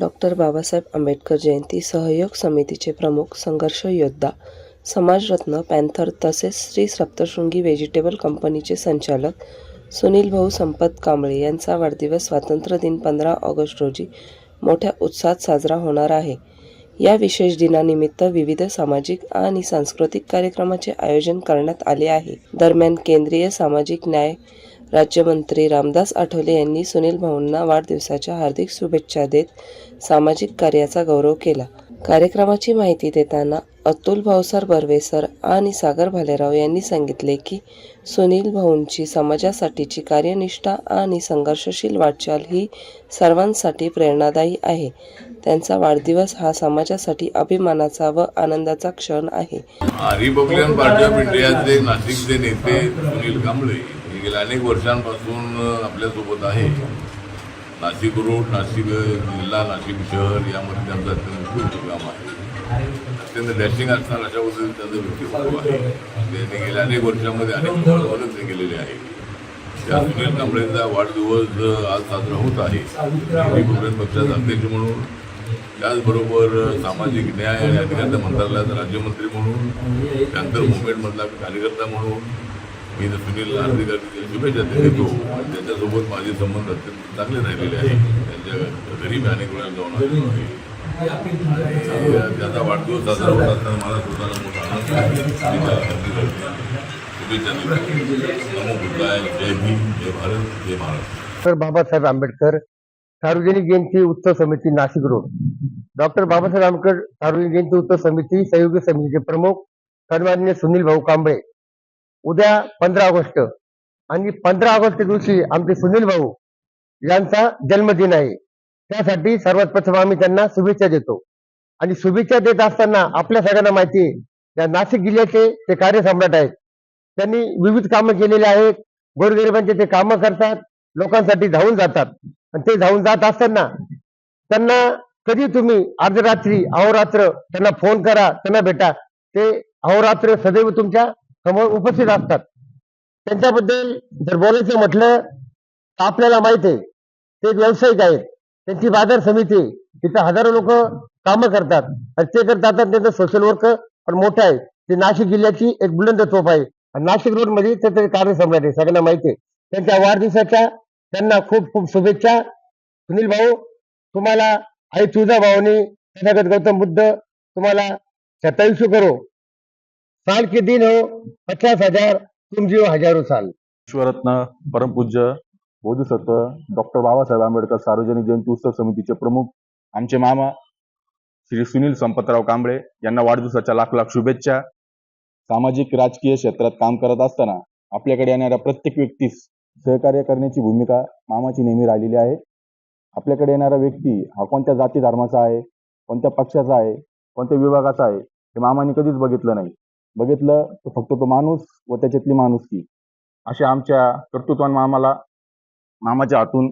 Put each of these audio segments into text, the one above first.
Doctor Babasaheb Ambedkar जयंती सहयोग समितीचे प्रमुख संघर्ष योद्धा समाजरत्न पॅन्थर तसेच श्री सप्तशृंगी व्हेजिटेबल कंपनीचे संचालक सुनील भाऊ संपत कांबळे यांचा वाढदिवस स्वातंत्र्य दिन पंधरा ऑगस्ट रोजी मोठ्या उत्साहात साजरा होणार आहे. या विशेष दिनानिमित्त विविध सामाजिक आणि सांस्कृतिक कार्यक्रमाचे आयोजन करण्यात आले आहे. दरम्यान केंद्रीय सामाजिक न्याय राज्यमंत्री रामदास आठवले यांनी सुनील भाऊंना वाढदिवसाच्या हार्दिक शुभेच्छा देत सामाजिक कार्याचा गौरव केला. कार्यक्रमाची माहिती देताना अतुल भाऊसर बर्वेसर आणि सागर भालेराव यांनी सांगितले की सुनील भाऊंची समाजासाठीची कार्यनिष्ठा आणि संघर्षशील वाटचाल ही सर्वांसाठी प्रेरणादायी आहे. त्यांचा वाढदिवस हा समाजासाठी अभिमानाचा व आनंदाचा क्षण आहे. नाशिकचे नेते सुनील कांबळे गेल्या अनेक वर्षांपासून आपल्यासोबत आहे. नाशिक रोड नाशिक जिल्हा नाशिक शहर यामध्ये त्यांचं अत्यंत उपयुक्त काम आहे. अत्यंत डॅशिंग असणार अशा पद्धतीने त्यांचं व्यक्तिमत्व आहे. त्यांनी गेल्या अनेक वर्षामध्ये अनेक मदत ते केलेली आहे त्या सुनील कांबळेचा वाढदिवस आज साजरा होत आहे. काँग्रेस पक्षाचे अध्यक्ष म्हणून त्याचबरोबर सामाजिक न्याय आणि अधिकारिता मंत्रालयाचा राज्यमंत्री म्हणून त्यानंतर मुवमेंटमधला कार्यकर्ता म्हणून मी तर सुनील हार्दिक शुभेच्छा देतो त्यांच्यासोबत माझे संबंध अत्यंत चांगले राहिलेले आहे त्यांच्या घरी मी अनेक वेळा जाऊन आलेलो आहे. त्याचा वाढदिवस साजरा होत असताना मला स्वतःला मोठा आनंद शुभेच्छा देतो. नमो बुद्धाय. जय भीम जय भारत जय महाराष्ट्र. डॉक्टर बाबासाहेब आंबेडकर सार्वजनिक जयंती उत्सव समिती नाशिक रोड. डॉक्टर बाबासाहेब आंबेडकर सार्वजनिक जयंती उत्सव समिती संयुक्त समितीचे प्रमुख सन्मान्य सुनील भाऊ कांबळे उद्या पंधरा ऑगस्ट. आणि पंधरा ऑगस्ट दिवशी आमचे सुनील भाऊ यांचा जन्मदिन आहे. त्यासाठी सर्वात प्रथम आम्ही त्यांना शुभेच्छा देतो. आणि शुभेच्छा देत असताना आपल्या सगळ्यांना माहिती आहे या नाशिक जिल्ह्याचे ते कार्यसम्राट आहेत त्यांनी विविध कामं केलेली आहेत. गोरगरिबांचे ते कामं करतात लोकांसाठी धावून जातात. आणि ते धावून जात असताना त्यांना कधी तुम्ही अर्धरात्री अहोरात्र त्यांना फोन करा त्यांना भेटा. ते अहोरात्र सदैव तुमच्या समोर उपस्थित असतात. त्यांच्याबद्दल जर बोलायचं म्हटलं तर आपल्याला माहीत आहे ते एक व्यावसायिक आहेत. त्यांची बाजार समिती तिथं हजारो लोक कामं करतात. आणि ते करतात आणि त्यांचं सोशल वर्क पण मोठं आहे ते नाशिक जिल्ह्याची एक बुलंद तोफ आहे. आणि नाशिक रोडमध्ये ते कार्य कार्यसम्राट आहे सगळ्यांना माहिती आहे. त्यांच्या वाढदिवसाच्या त्यांना खूप खूप शुभेच्छा. सुनील भाऊ तुम्हाला आई तुझा भाऊनी तथागत गौतम बुद्ध तुम्हाला सत्तावीसशे करो साल के दिन हो पचास हजार तुम जियो हजारो साल। विश्वरत्न परमपूज्य बोधसत्व डॉक्टर बाबासाहेब आंबेडकर सार्वजनिक जयंती उत्सव समितीचे प्रमुख आमचे मामा श्री सुनील संपतराव कांबळे यांना वाढदिवसाच्या लाख लाख शुभेच्छा. सामाजिक राजकीय क्षेत्रात काम करत असताना आपल्याकडे येणाऱ्या प्रत्येक व्यक्तीस सहकार्य करण्याची भूमिका मामाची नेहमी राहिलेली आहे. आपल्याकडे येणारा व्यक्ती हा कोणत्या जाती धर्माचा आहे कोणत्या पक्षाचा आहे कोणत्या विभागाचा आहे हे मामाने कधीच बघितलं नाही. बघितलं तर फक्त तो माणूस व त्याच्यातली माणुसकी. अशा आमच्या कर्तृत्वान मामाला मामाच्या हातून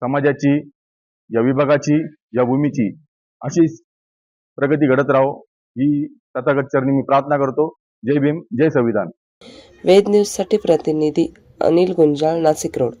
समाजाची या विभागाची या भूमीची अशीच प्रगती घडत राहो ही तथागत चरणी मी प्रार्थना करतो. जय भीम जय संविधान. वेद न्यूजसाठी प्रतिनिधी अनिल गुंजाळ नाशिक रोड.